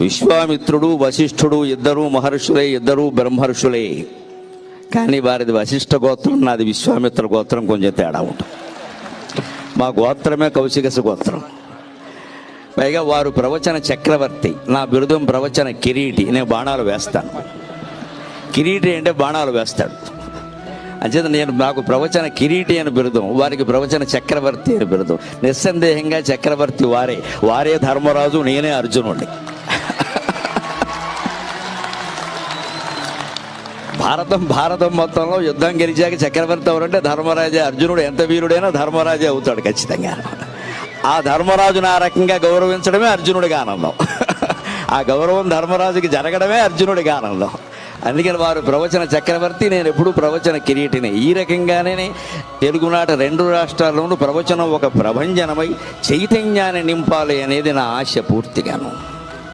విశ్వామిత్రుడు వశిష్ఠుడు ఇద్దరు మహర్షులే ఇద్దరు బ్రహ్మర్షులే. కానీ వారిది వశిష్ఠ గోత్రం నాది విశ్వామిత్ర గోత్రం కొంచెం తేడా ఉంటుంది. మా గోత్రమే కౌశికస గోత్రం. పైగా వారు ప్రవచన చక్రవర్తి నా బిరుదం ప్రవచన కిరీటి నేను బాణాలు వేస్తాను. కిరీటి అంటే బాణాలు వేస్తాడు. అంచేత నేను నాకు ప్రవచన కిరీటి అని బిరుదం వారికి ప్రవచన చక్రవర్తి అని బిరుదం. నిస్సందేహంగా చక్రవర్తి వారే వారే ధర్మరాజు నేనే అర్జునుడిని. భారతం భారతం మొత్తంలో యుద్ధం గెలిచాక చక్రవర్తి ఎవరంటే ధర్మరాజే అర్జునుడు. ఎంత వీరుడైనా ధర్మరాజే అవుతాడు ఖచ్చితంగా. ఆ ధర్మరాజును ఆ రకంగా గౌరవించడమే అర్జునుడి ఆనందం. ఆ గౌరవం ధర్మరాజుకి జరగడమే అర్జునుడి ఆనందం. అందుకని వారు ప్రవచన చక్రవర్తి నేను ఎప్పుడు ప్రవచన కిరీటిని. ఈ రకంగానే తెలుగునాట రెండు రాష్ట్రాల్లోనూ ప్రవచనం ఒక ప్రభంజనమై చైతన్యాన్ని నింపాలి అనేది నా ఆశ పూర్తిగాను.